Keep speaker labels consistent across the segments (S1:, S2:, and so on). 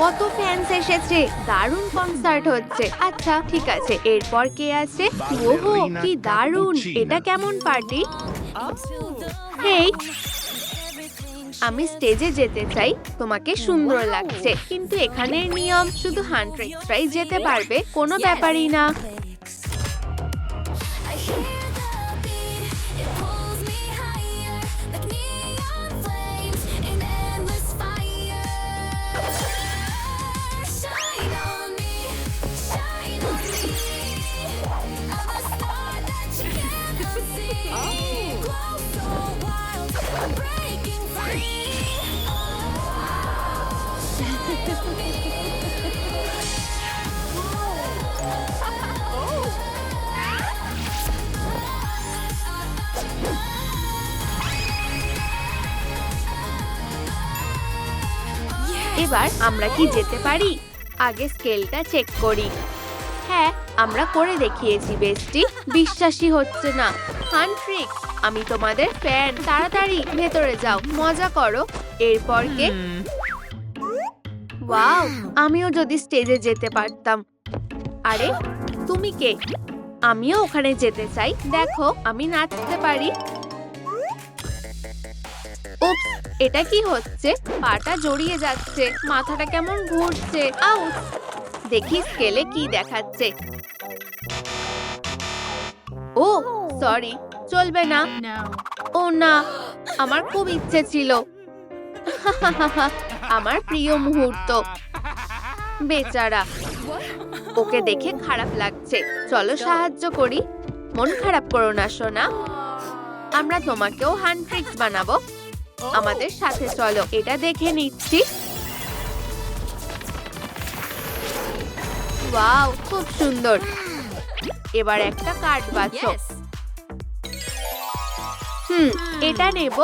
S1: কত ফ্যান্স এসেছে, দারুণ কনসার্ট হচ্ছে। আচ্ছা ঠিক আছে, এরপর কে আছে? ওহো, কি দারুণ, এটা কেমন পার্টি হেই, আমি স্টেজে যেতে চাই, তোমাকে সুন্দর লাগছে, কিন্তু এখানের নিয়ম, শুধু হান্ড্রেডটাই যেতে পারবে, কোনো ব্যাপারই না। এবার আমরা কি যেতে পারি? আগে স্কেলটা চেক করি। হ্যাঁ আমরা করে দেখিয়েছি, বেস্টি। বিশ্বাসই হচ্ছে না। হান্ট্রিক, আমি তোমাদের ফ্যান। তাড়াতাড়ি, ভেতরে যাও। মজা করো। এরপর কে? ওয়াও, আমিও যদি স্টেজে যেতে পারতাম। আরে, তুমি কে? আমিও ওখানে যেতে চাই। দেখো, আমি নাচতে পারি। উপস এটা কি হচ্ছে? পাটা জড়িয়ে যাচ্ছে, মাথাটা কেমন ঘুরছে? আউট দেখি স্কেলে কি দেখাচ্ছে। ও, সরি, চলবে না। ও না, আমার খুব ইচ্ছে ছিল। আমার প্রিয় মুহূর্ত। বেচারা। ওকে দেখে খারাপ লাগছে। চলো সাহায্য করি। মন খারাপ করো না, সোনা। আমরা তোমাকেও হান্ট্রিক্স বানাবো। আমাদের সাথে চলো এটা দেখে নিচ্ছি। ওয়াও খুব সুন্দর। এবার একটা কার্ড বাছো হুম এটা নেব।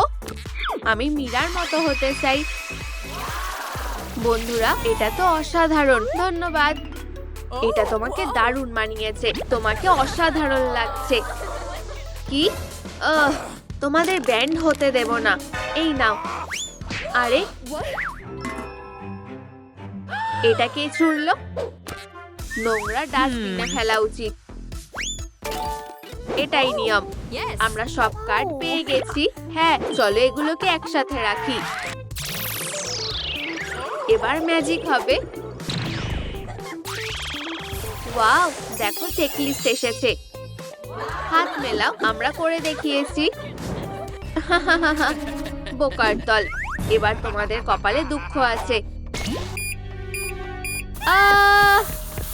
S1: আমি মীরার মতো হতে চাই। বন্ধুরা এটা তো অসাধারণ। ধন্যবাদ। এটা তোমাকে দারুণ মানিয়েছে। তোমাকে অসাধারণ লাগছে। কি? আহ, তোমাদের ব্যান্ড হতে দেব না। এই নাও। আরে এটা কে ছুড়লো? নোংরা ডাস্টবিনে ফেলা উচিত। এটাই নিয়ম। আমরা সব কার্ড পেয়ে গেছি। হ্যাঁ চলো এগুলোকে একসাথে রাখি। এবার ম্যাজিক হবে। ওয়াও দেখো চেকলিস্ট এসেছে। হাত মেলাও আমরা করে দেখিয়েছি। বোকার দল। এবার তোমাদের কপালে দুঃখ আছে।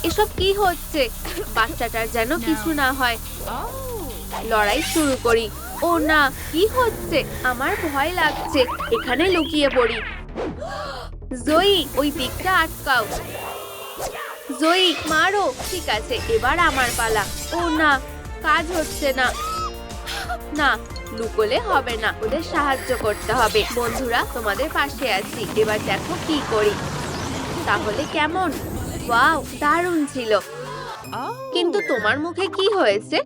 S1: এসব কি হচ্ছে? বাচ্চাটার যেন কিছু না হয়। লড়াই শুরু করি। ও না, কি হচ্ছে? আমার ভয় লাগছে। এখানে লুকিয়ে পড়ি। জয়ী, ওই দিকটা আটকাও। জয়ী, মারো। ঠিক আছে, এবার আমার পালা। ও না, কাজ হচ্ছে না। না লুকোলে হবে না, ওদের সাহায্য করতে হবে। বন্ধুরা, তোমাদের পাশে আছি। এবার দেখো কি করি। তাহলে কেমন? ওয়াও, দারুণ ছিল। কিন্তু তোমার মুখে কি হয়েছে?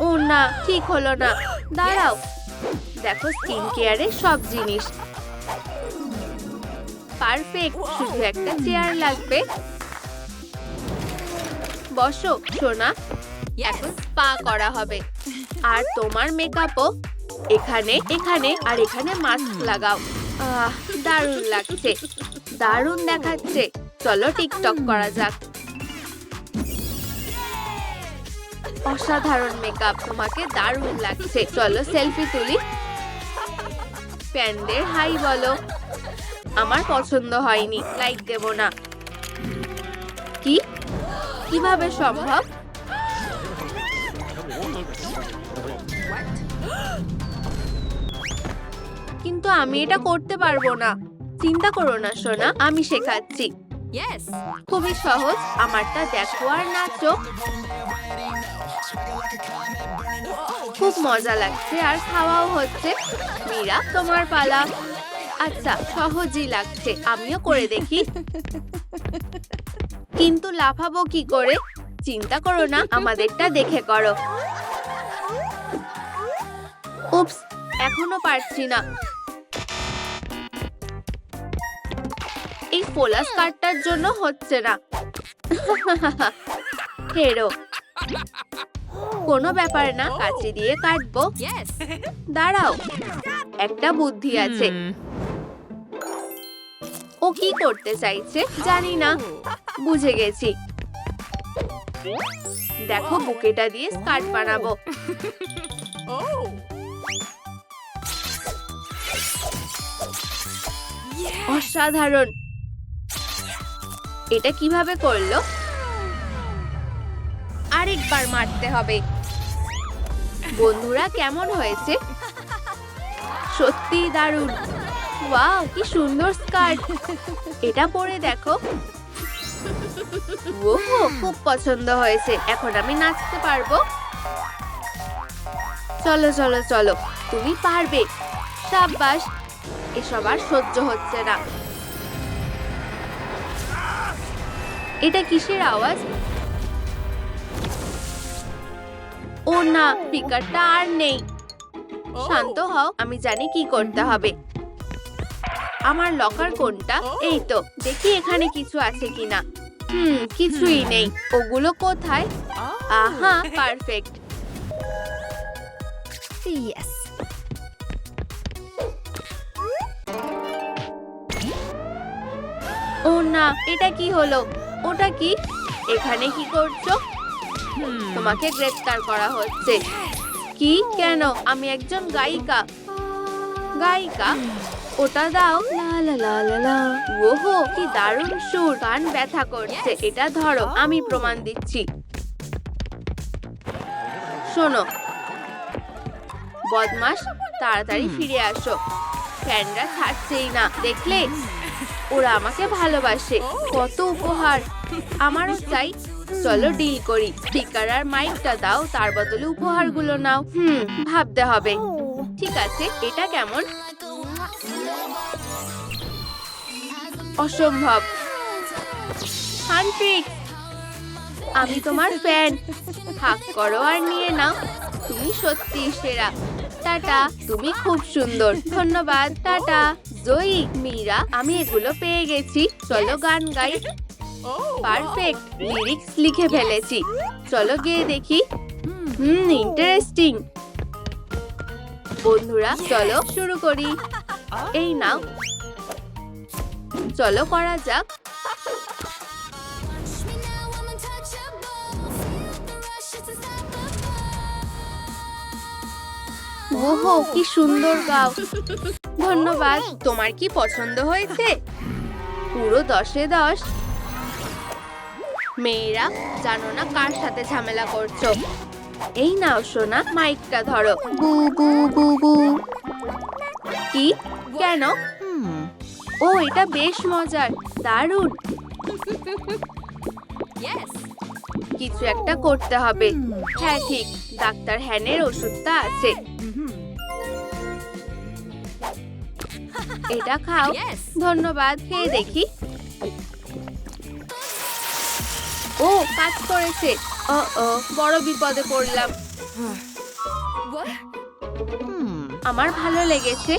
S1: ও না, ঠিক হলো না। দাঁড়াও। দেখো স্কিন কেয়ারের সব জিনিস। পারফেক্ট শুধু একটা চেয়ার লাগবে। বসো, সোনা। এখন স্পা করা হবে। আর তোমার মেকআপও এখানে এখানে, আর এখানে মাস্ক লাগাও। আহ, দারুণ লাগছে, দারুণ দেখাচ্ছে। চলো টিকটক করা যাক। অসাধারণ মেকআপ তোমাকে দারুণ লাগছে। চলো সেলফি তুলি। ফ্যানদের হাই বলো। আমার পছন্দ হয়নি লাইক দেব না। কি? কীভাবে সম্ভব? কিন্তু আমি এটা করতে পারব না। চিন্তা করো না সোনা আমি শেখাচ্ছি। খুবই সহজ আমারটা দেখো আর নাচো। খুব মজা লাগছে আর খাওয়াও হচ্ছে। মীরা তোমার পালা। আচ্ছা সহজই লাগছে আমিও করে দেখি। কিন্তু লাফাবো কি করে? চিন্তা করো না আমাদেরটা দেখে করো। উপস এখনও পারছি না। পোলা স্কার্টটার জন্য হচ্ছে না। হেরো। কোনো ব্যাপার না কাচি দিয়ে কাটবো। দাঁড়াও একটা বুদ্ধি আছে। ও কি করতে চাইছে জানি না বুঝে গেছি। দেখো বুকেটা দিয়ে স্কার্ট বানাবো. অসাধারণ। এটা কীভাবে করল? আরেকবার মারতে হবে। বন্ধুরা, কেমন হয়েছে? সত্যি দারুণ। ওয়াও, কি সুন্দর স্কার্ট। এটা পরে দেখো। ওহো, খুব পছন্দ হয়েছে। এখন আমি নাচতে পারব। চলো চলো চলো। তুমি পারবে। সাব্বাস, এসব আর সহ্য হচ্ছে না। এটা কিসের আওয়াজ? ও না স্পিকারটা আর নেই। শান্ত হও আমি জানি কি করতে হবে। আমার লকার কোনটা? এই তো দেখি এখানে কিছু আছে কিনা। হুম কিছুই নেই। ওগুলো কোথায়? আহা পারফেক্ট।
S2: Yes.
S1: ও না এটা কি হলো? ওটা কি? এখানে কি করছ? তোমাকে গ্রেফতার করা হচ্ছে। কি কেন? আমি একজন গায়িকা। গায়িকা? ওটা দাও। লা লা লা লা লা। ওহো কি দারুণ সুর। গান ব্যথা করছে। এটা ধরো আমি প্রমাণ দিচ্ছি। শোনো। বদমাস তাড়াতাড়ি ফিরে আসো। ফ্যানরা ছাড়ছেই না। দেখলে? ওরা আমাকে ভালোবাসে। কত উপহার। আমারও চাই। চলো ডিল করি। স্পিকার আর মাইকটা দাও, তার বদলে উপহারগুলো নাও। হুম, ভাবতে হবে। ঠিক আছে, এটা কেমন? অসম্ভব। হান্ট্রিক আমি তোমার ফ্যান হাক করো আর নিয়ে নাও। তুমি সত্যি সেরা। টাটা। তুমি খুব সুন্দর। ধন্যবাদ। টাটা। জয়ী মীরা আমি এগুলো পেয়ে গেছি। চলো গান গাই। পারফেক্ট। লিরিক্স লিখে ফেলেছি। চলো গিয়ে দেখি। হুম ইন্টারেস্টিং বন্ধুরা চলো শুরু করি। এই নাও। চলো করা যাক। ওহো কি সুন্দর গাও। ধন্যবাদ। তোমার কি পছন্দ হয়েছে? পুরো দশে দশ। মেয়েরা জানো না কার সাথে ঝামেলা করছ? এই নাও সোনা মাইকটা ধরো। বু কি? কেন? ও এটা বেশ মজার। দারুণ।
S2: Yes.
S1: কিছু একটা করতে হবে। হ্যাঁ ঠিক। ডাক্তার হ্যানের ওষুধটা আছে। এটা খাও। ধন্যবাদ খেয়ে দেখি। ও কাজ করেছে। ও ও বড় বিপদে পড়লাম? আমার ভালো লেগেছে।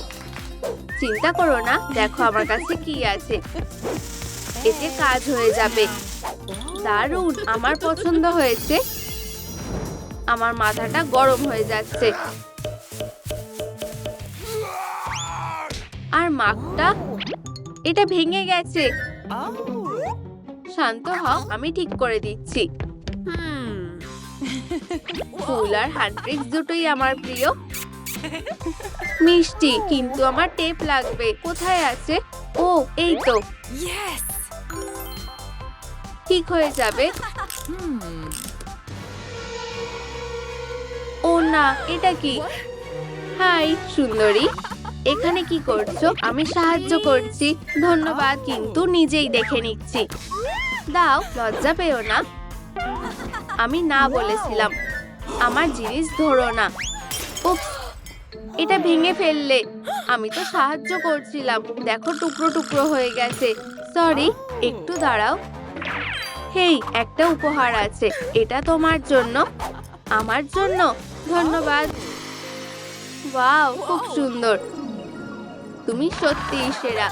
S1: চিন্তা করো না দেখো আমার কাছে কি আছে। এতে কাজ হয়ে যাবে। দারুণ, আমার পছন্দ হয়েছে। আমার মাথাটা গরম হয়ে যাচ্ছে। আর মাখটা, এটা ভেঙে গেছে. শান্ত হও, আমি ঠিক করে দিচ্ছি। ফুল আর হ্যান্ড্রিক্স দুটোই আমার প্রিয়। মিষ্টি, কিন্তু আমার টেপ লাগবে। কোথায় আছে? ও, এই তো।
S2: Yes.
S1: ঠিক হয়ে যাবে। ও না, এটা কি? হাই, সুন্দরী। এখানে কি করছ? আমি সাহায্য করছি। ধন্যবাদ, কিন্তু নিজেই দেখে নিচ্ছি। দাও, লজ্জা পেও না। আমি না বলেছিলাম। আমার জিনিস ধরো না। এটা ভেঙে ফেললে। আমি তো সাহায্য করছিলাম। দেখো, টুকরো টুকরো হয়ে গেছে। সরি, একটু দাঁড়াও। হেই, একটা উপহার আছে। এটা তোমার জন্য। আমার জন্য। ধন্যবাদ। ওয়াও, খুব সুন্দর। তুমি সত্যিই সেরা।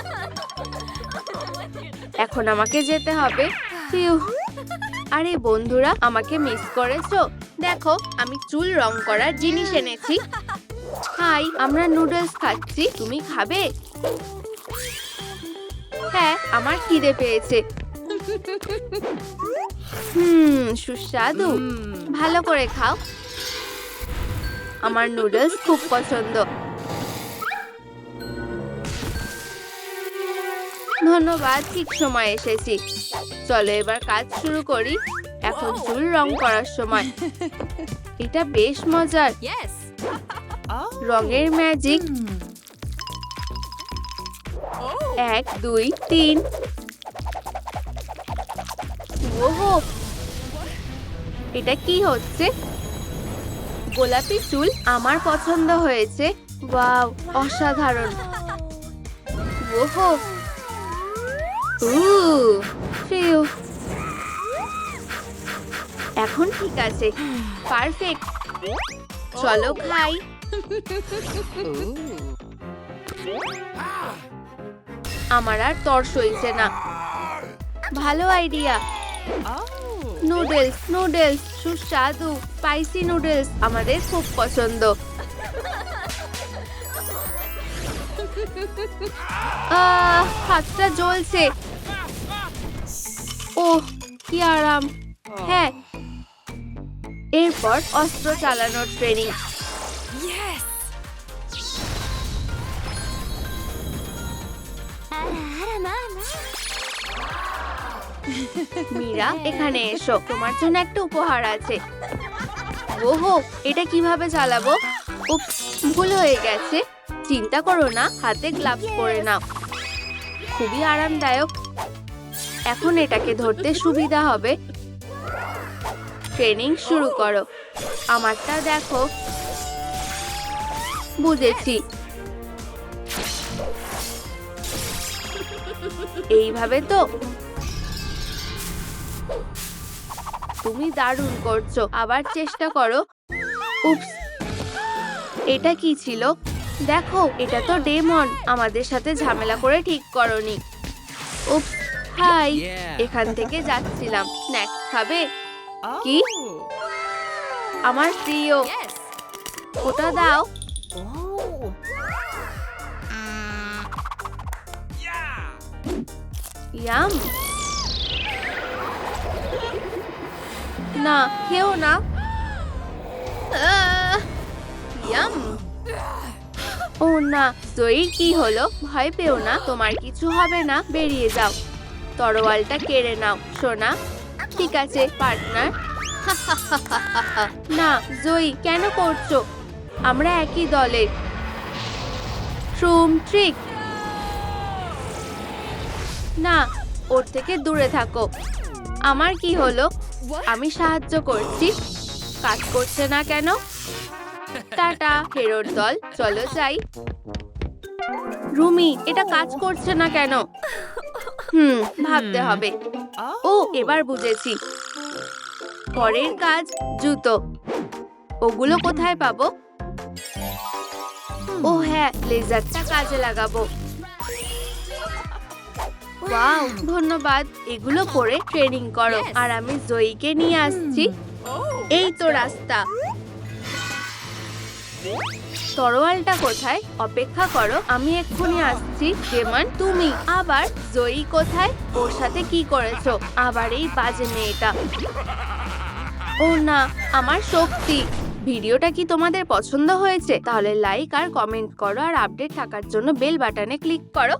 S1: এখন আমাকে যেতে হবে। আরে বন্ধুরা, আমাকে মিস করেছ? দেখো, আমি চুল রং করার জিনিস এনেছি। হাই, আমরা নুডলস খাচ্ছি। তুমি খাবে? হ্যাঁ আমার খিদে পেয়েছে। হুম সুস্বাদু। ভালো করে খাও। আমার নুডলস খুব পছন্দ। ধন্যবাদ ঠিক সময় এসেছি। চলো এবার কাজ শুরু করি। এখন চুল রং করার সময়। এটা বেশ মজার. রঙের ম্যাজিক. এক দুই তিন। ওহো। এটা কি হচ্ছে? গোলাপি চুল আমার পছন্দ হয়েছে। অসাধারণ। ওহো। এখন ঠিক আছে। পারফেক্ট। চলো খাই। আমার আর তর সইছে না। ভালো আইডিয়া. নুডলস নুডলস সুস্বাদু স্পাইসি নুডলস আমাদের খুব পছন্দ আহ, হাতটা জ্বলছে ওহ কি আরাম হ্যাঁ এরপর অস্ত্র চালানোর ট্রেনিং
S2: Yes.
S1: মীরা, এখানে এসো। তোমার জন্য একটা উপহার আছে। ওহো, এটা কীভাবে চালাবো? ভুল হয়ে গেছে। চিন্তা করো না, হাতে গ্লাভস পরে নাও। খুবই আরামদায়ক। এখন এটাকে ধরতে সুবিধা হবে। ট্রেনিং শুরু করো। আমারটা দেখো। বুঝেছি। এইভাবে তো তুমি দারুণ করছ আবার চেষ্টা করো। উপস এটা কি ছিল? দেখো এটা তো ডেমন আমাদের সাথে ঝামেলা করে ঠিক করনি। Oops hi. এখান থেকে যাচ্ছিলাম। স্ন্যাক্স খাবে?
S2: Oh.
S1: কি? আমার প্রিয়। ওটা দাও।
S2: Oh.
S1: ইয়াম না, খেও না। ও না জয়ীর কি হলো? ভয় পেও না, তোমার কিছু হবে না। বেরিয়ে যাও। তরোয়ালটা কেড়ে নাও, সোনা। ঠিক আছে, পার্টনার। না, জয়ী, কেন করছ? আমরা একই দলের ট্রুম ট্রিক। না, ওর থেকে দূরে থাকো। আমার কি হলো? আমি সাহায্য করছি। কাজ করছে না কেন? টাটা ফেরোর দল। চলো যাই। রুমি এটা কাজ করছে না কেন? হুম ভাবতে হবে। ও এবার বুঝেছি। পরের কাজ জুতো। ওগুলো কোথায় পাবো? ও হ্যাঁ লেজারটা কাজে লাগাবো। ওয়াও ধন্যবাদ। এগুলো পরে ট্রেনিং করো। আর আমি জয়ীকে নিয়ে আসছি. এই তো রাস্তা। তরোয়ালটা কোথায়? অপেক্ষা করো আমি এক্ষুনি আসছি। যেমন তুমি আবার জয়ী কোথায়? ওর সাথে কি করেছ? আবার এই বাজে মেয়েটা। ও না আমার শক্তি। ভিডিওটা কি তোমাদের পছন্দ হয়েছে? তাহলে লাইক আর কমেন্ট করো আর আপডেট থাকার জন্য বেল বাটনে ক্লিক করো।